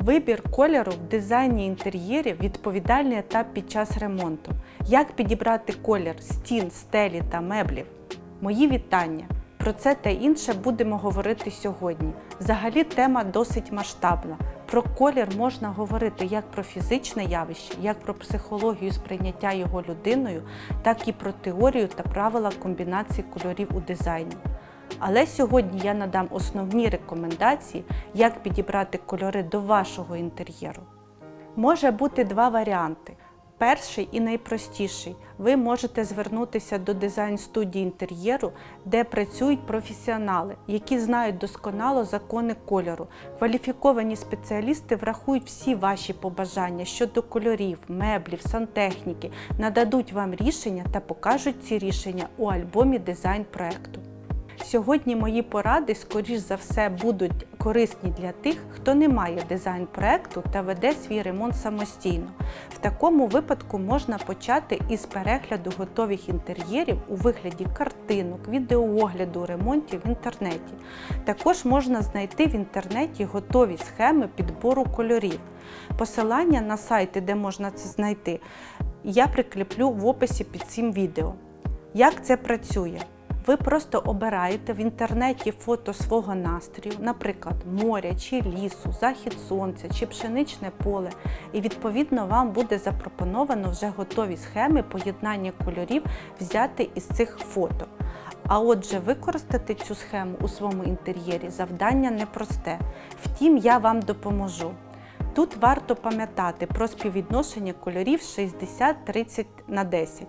Вибір кольору в дизайні інтер'єрів відповідальний етап під час ремонту. Як підібрати колір стін, стелі та меблів? Мої вітання! Про це та інше будемо говорити сьогодні. Взагалі тема досить масштабна. Про колір можна говорити як про фізичне явище, як про психологію сприйняття його людиною, так і про теорію та правила комбінації кольорів у дизайні. Але сьогодні я надам основні рекомендації, як підібрати кольори до вашого інтер'єру. Може бути два варіанти. Перший і найпростіший. Ви можете звернутися до дизайн-студії інтер'єру, де працюють професіонали, які знають досконало закони кольору. Кваліфіковані спеціалісти врахують всі ваші побажання щодо кольорів, меблів, сантехніки, нададуть вам рішення та покажуть ці рішення у альбомі дизайн проекту. Сьогодні мої поради, скоріш за все, будуть корисні для тих, хто не має дизайн проекту та веде свій ремонт самостійно. В такому випадку можна почати із перегляду готових інтер'єрів у вигляді картинок, відеоогляду ремонтів в інтернеті. Також можна знайти в інтернеті готові схеми підбору кольорів. Посилання на сайти, де можна це знайти, я прикріплю в описі під цим відео. Як це працює? Ви просто обираєте в інтернеті фото свого настрою, наприклад, моря чи лісу, захід сонця чи пшеничне поле, і відповідно вам буде запропоновано вже готові схеми поєднання кольорів взяти із цих фото. А отже, використати цю схему у своєму інтер'єрі завдання непросте. Втім, я вам допоможу. Тут варто пам'ятати про співвідношення кольорів 60-30 на 10.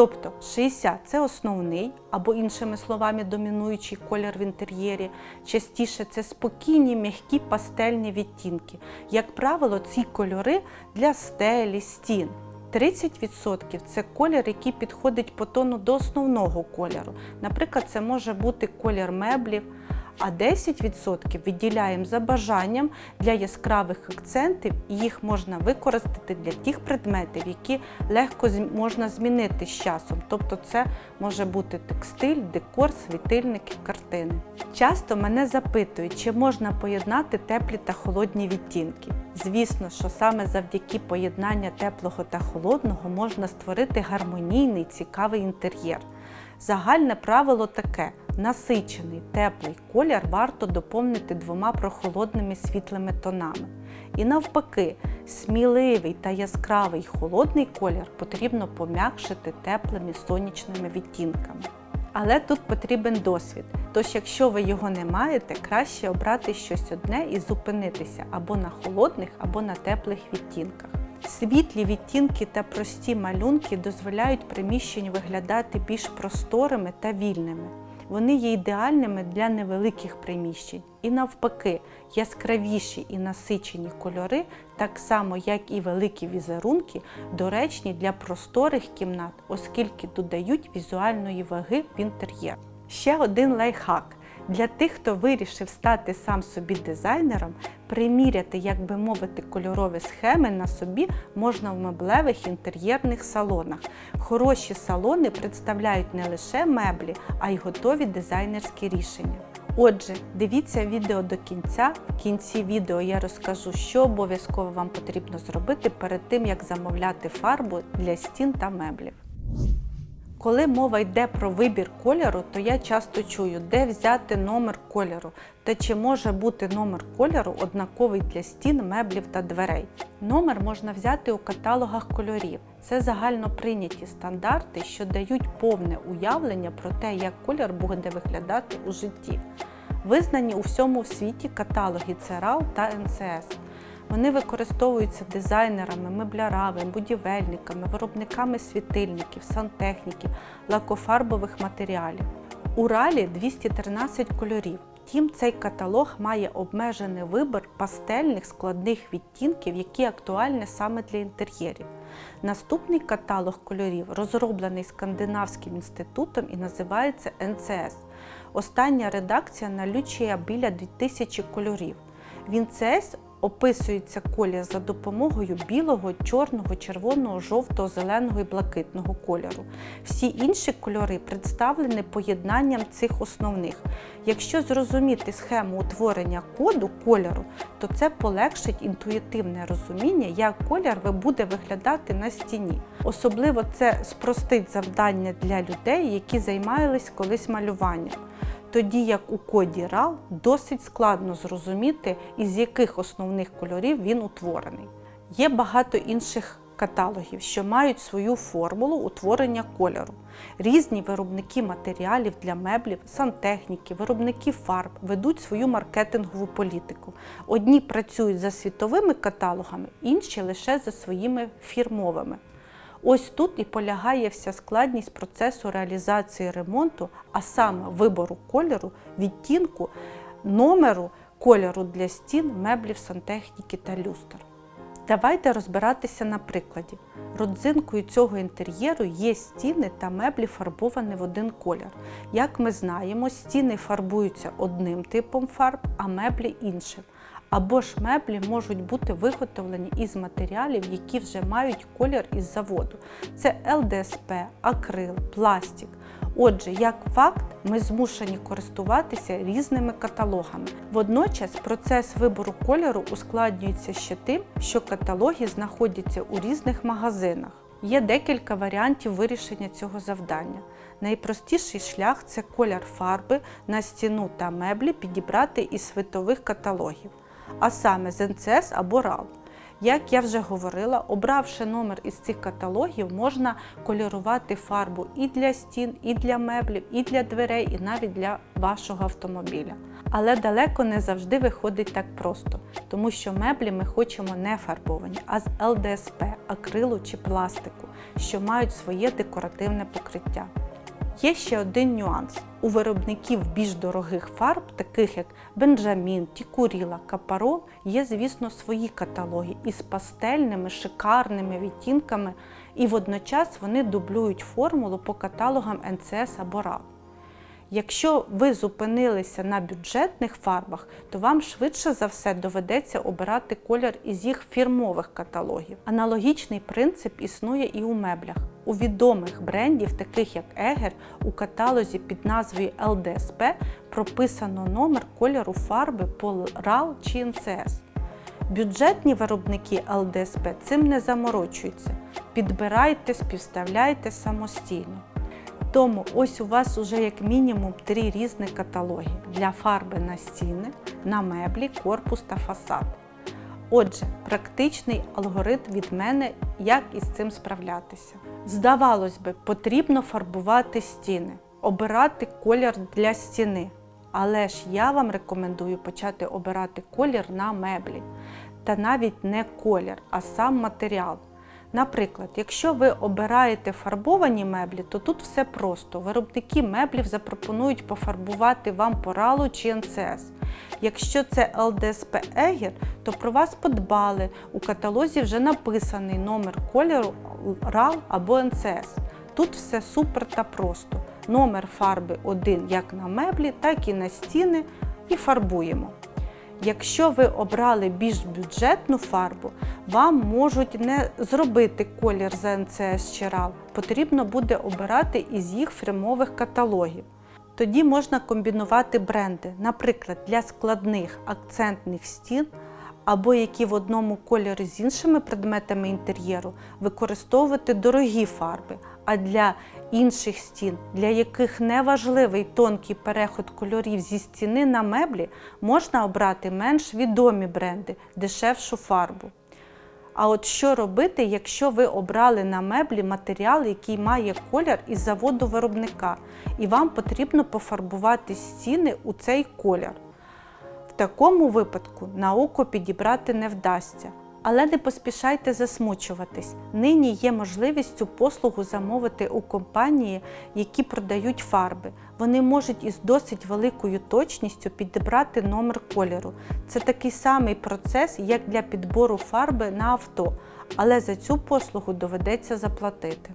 Тобто 60 це основний, або іншими словами, домінуючий колір в інтер'єрі. Частіше це спокійні, м'які пастельні відтінки. Як правило, ці кольори для стелі, стін. 30% це колір, який підходить по тону до основного кольору. Наприклад, це може бути колір меблів. А 10% відділяємо за бажанням для яскравих акцентів, і їх можна використати для тих предметів, які легко можна змінити з часом. Тобто це може бути текстиль, декор, світильники, картини. Часто мене запитують, чи можна поєднати теплі та холодні відтінки. Звісно, що саме завдяки поєднанню теплого та холодного можна створити гармонійний, цікавий інтер'єр. Загальне правило таке: насичений теплий колір варто доповнити двома прохолодними світлими тонами. І навпаки, сміливий та яскравий холодний колір потрібно пом'якшити теплими сонячними відтінками. Але тут потрібен досвід. Тож, якщо ви його не маєте, краще обрати щось одне і зупинитися або на холодних, або на теплих відтінках. Світлі відтінки та прості малюнки дозволяють приміщенню виглядати більш просторими та вільними. Вони є ідеальними для невеликих приміщень. І навпаки, яскравіші і насичені кольори, так само як і великі візерунки, доречні для просторих кімнат, оскільки додають візуальної ваги в інтер'єр. Ще один лайфхак. Для тих, хто вирішив стати сам собі дизайнером, приміряти, як би мовити, кольорові схеми на собі можна в меблевих інтер'єрних салонах. Хороші салони представляють не лише меблі, а й готові дизайнерські рішення. Отже, дивіться відео до кінця. В кінці відео я розкажу, що обов'язково вам потрібно зробити перед тим, як замовляти фарбу для стін та меблів. Коли мова йде про вибір кольору, то я часто чую, де взяти номер кольору та чи може бути номер кольору однаковий для стін, меблів та дверей. Номер можна взяти у каталогах кольорів. Це загально прийняті стандарти, що дають повне уявлення про те, як колір буде виглядати у житті. Визнані у всьому світі каталоги ЦРАУ та НЦС. Вони використовуються дизайнерами, меблярами, будівельниками, виробниками світильників, сантехніки, лакофарбових матеріалів. У ралі 213 кольорів. Втім, цей каталог має обмежений вибір пастельних складних відтінків, які актуальні саме для інтер'єрів. Наступний каталог кольорів розроблений Скандинавським інститутом і називається НЦС. Остання редакція налічує біля 2000 кольорів. В НЦС описується колір за допомогою білого, чорного, червоного, жовтого, зеленого і блакитного кольору. Всі інші кольори представлені поєднанням цих основних. Якщо зрозуміти схему утворення коду кольору, то це полегшить інтуїтивне розуміння, як колір буде виглядати на стіні. Особливо це спростить завдання для людей, які займались колись малюванням. Тоді як у коді RAL досить складно зрозуміти, із яких основних кольорів він утворений. Є багато інших каталогів, що мають свою формулу утворення кольору. Різні виробники матеріалів для меблів, сантехніки, виробники фарб ведуть свою маркетингову політику. Одні працюють за світовими каталогами, інші лише за своїми фірмовими. Ось тут і полягає вся складність процесу реалізації ремонту, а саме вибору кольору, відтінку, номеру кольору для стін, меблів, сантехніки та люстр. Давайте розбиратися на прикладі. Родзинкою цього інтер'єру є стіни та меблі фарбовані в один колір. Як ми знаємо, стіни фарбуються одним типом фарб, а меблі іншим. Або ж меблі можуть бути виготовлені із матеріалів, які вже мають колір із заводу. Це ЛДСП, акрил, пластик. Отже, як факт, ми змушені користуватися різними каталогами. Водночас процес вибору кольору ускладнюється ще тим, що каталоги знаходяться у різних магазинах. Є декілька варіантів вирішення цього завдання. Найпростіший шлях це колір фарби на стіну та меблі підібрати із світових каталогів, а саме з НЦС або RAL. Як я вже говорила, обравши номер із цих каталогів, можна кольорувати фарбу і для стін, і для меблів, і для дверей, і навіть для вашого автомобіля. Але далеко не завжди виходить так просто, тому що меблі ми хочемо не фарбовані, а з ЛДСП, акрилу чи пластику, що мають своє декоративне покриття. Є ще один нюанс. У виробників більш дорогих фарб, таких як Бенджамін, Тікуріла, Капаро, є, звісно, свої каталоги із пастельними, шикарними відтінками, і водночас вони дублюють формулу по каталогам НЦС або RAL. Якщо ви зупинилися на бюджетних фарбах, то вам швидше за все доведеться обирати колір із їх фірмових каталогів. Аналогічний принцип існує і у меблях. У відомих брендів, таких як Егер, у каталозі під назвою LDSP прописано номер кольору фарби по RAL чи NCS. Бюджетні виробники ЛДСП цим не заморочуються. Підбирайте, співставляйте самостійно. Тому ось у вас уже як мінімум три різні каталоги для фарби на стіни, на меблі, корпус та фасад. Отже, практичний алгоритм від мене, як із цим справлятися. Здавалось би, потрібно фарбувати стіни, обирати колір для стіни. Але ж я вам рекомендую почати обирати колір на меблі. Та навіть не колір, а сам матеріал. Наприклад, якщо ви обираєте фарбовані меблі, то тут все просто. Виробники меблів запропонують пофарбувати вам по ралу чи НЦС. Якщо це ЛДСП Егір, то про вас подбали. У каталозі вже написаний номер кольору RAL або НЦС. Тут все супер та просто. Номер фарби один як на меблі, так і на стіни, і фарбуємо. Якщо ви обрали більш бюджетну фарбу, вам можуть не зробити колір за НЦС чи. Потрібно буде обирати із їх фірмових каталогів. Тоді можна комбінувати бренди, наприклад, для складних акцентних стін або які в одному кольорі з іншими предметами інтер'єру використовувати дорогі фарби, а для інших стін, для яких не важливий тонкий переход кольорів зі стіни на меблі, можна обрати менш відомі бренди, дешевшу фарбу. А от що робити, якщо ви обрали на меблі матеріал, який має колір із заводу виробника, і вам потрібно пофарбувати стіни у цей колір? В такому випадку на око підібрати не вдасться. Але не поспішайте засмучуватись. Нині є можливість цю послугу замовити у компанії, які продають фарби. Вони можуть із досить великою точністю підібрати номер кольору. Це такий самий процес, як для підбору фарби на авто, але за цю послугу доведеться заплатити.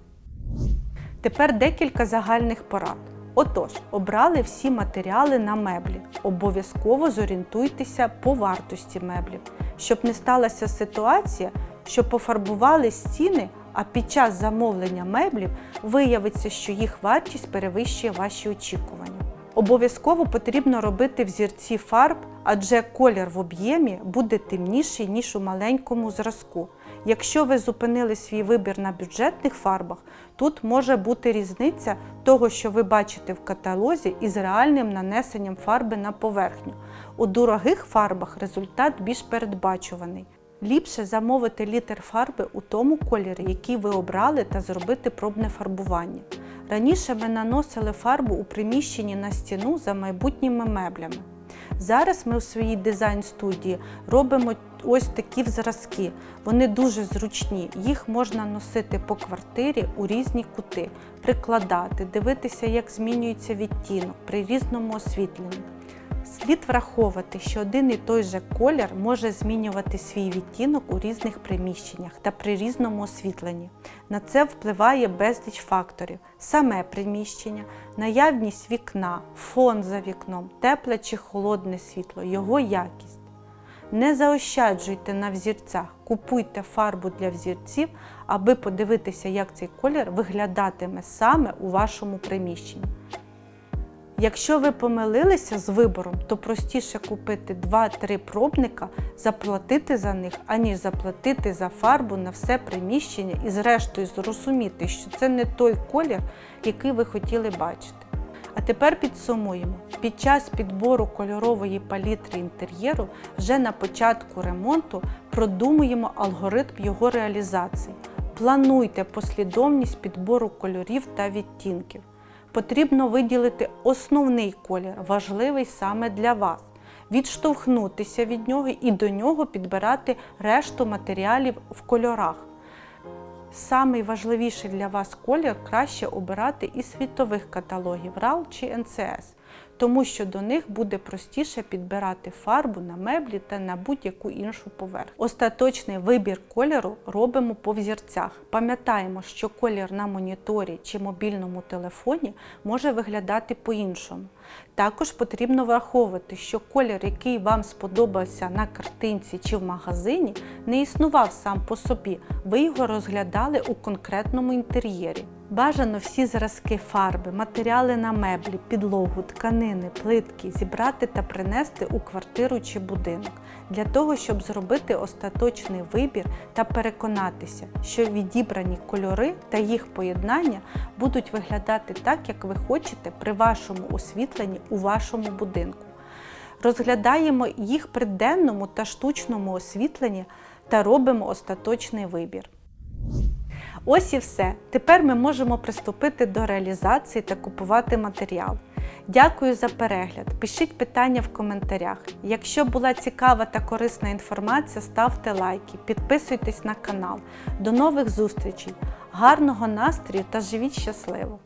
Тепер декілька загальних порад. Отож, обрали всі матеріали на меблі. Обов'язково зорієнтуйтеся по вартості меблів, щоб не сталася ситуація, що пофарбували стіни, а під час замовлення меблів виявиться, що їх вартість перевищує ваші очікування. Обов'язково потрібно робити взірці фарб, адже колір в об'ємі буде темніший, ніж у маленькому зразку. Якщо ви зупинили свій вибір на бюджетних фарбах, тут може бути різниця того, що ви бачите в каталозі, із реальним нанесенням фарби на поверхню. У дорогих фарбах результат більш передбачуваний. Ліпше замовити літр фарби у тому кольорі, який ви обрали, та зробити пробне фарбування. Раніше ми наносили фарбу у приміщенні на стіну за майбутніми меблями. Зараз ми у своїй дизайн-студії робимо ось такі зразки. Вони дуже зручні. Їх можна носити по квартирі у різні кути, прикладати, дивитися, як змінюється відтінок при різному освітленні. Слід враховувати, що один і той же колір може змінювати свій відтінок у різних приміщеннях та при різному освітленні. На це впливає безліч факторів: саме приміщення, наявність вікна, фон за вікном, тепле чи холодне світло, його якість. Не заощаджуйте на взірцях, купуйте фарбу для взірців, аби подивитися, як цей колір виглядатиме саме у вашому приміщенні. Якщо ви помилилися з вибором, то простіше купити 2-3 пробника, заплатити за них, аніж заплатити за фарбу на все приміщення і зрештою зрозуміти, що це не той колір, який ви хотіли бачити. А тепер підсумуємо: під час підбору кольорової палітри інтер'єру вже на початку ремонту продумуємо алгоритм його реалізації. Плануйте послідовність підбору кольорів та відтінків. Потрібно виділити основний колір, важливий саме для вас, відштовхнутися від нього і до нього підбирати решту матеріалів в кольорах. Самий важливіший для вас колір краще обирати із світових каталогів RAL чи NCS, тому що до них буде простіше підбирати фарбу на меблі та на будь-яку іншу поверхню. Остаточний вибір кольору робимо по взірцях. Пам'ятаємо, що колір на моніторі чи мобільному телефоні може виглядати по-іншому. Також потрібно враховувати, що колір, який вам сподобався на картинці чи в магазині, не існував сам по собі, ви його розглядали у конкретному інтер'єрі. Бажано всі зразки фарби, матеріали на меблі, підлогу, тканини, плитки зібрати та принести у квартиру чи будинок для того, щоб зробити остаточний вибір та переконатися, що відібрані кольори та їх поєднання будуть виглядати так, як ви хочете при вашому освітленні у вашому будинку. Розглядаємо їх при денному та штучному освітленні та робимо остаточний вибір. Ось і все. Тепер ми можемо приступити до реалізації та купувати матеріал. Дякую за перегляд. Пишіть питання в коментарях. Якщо була цікава та корисна інформація, ставте лайки, підписуйтесь на канал. До нових зустрічей! Гарного настрою та живіть щасливо!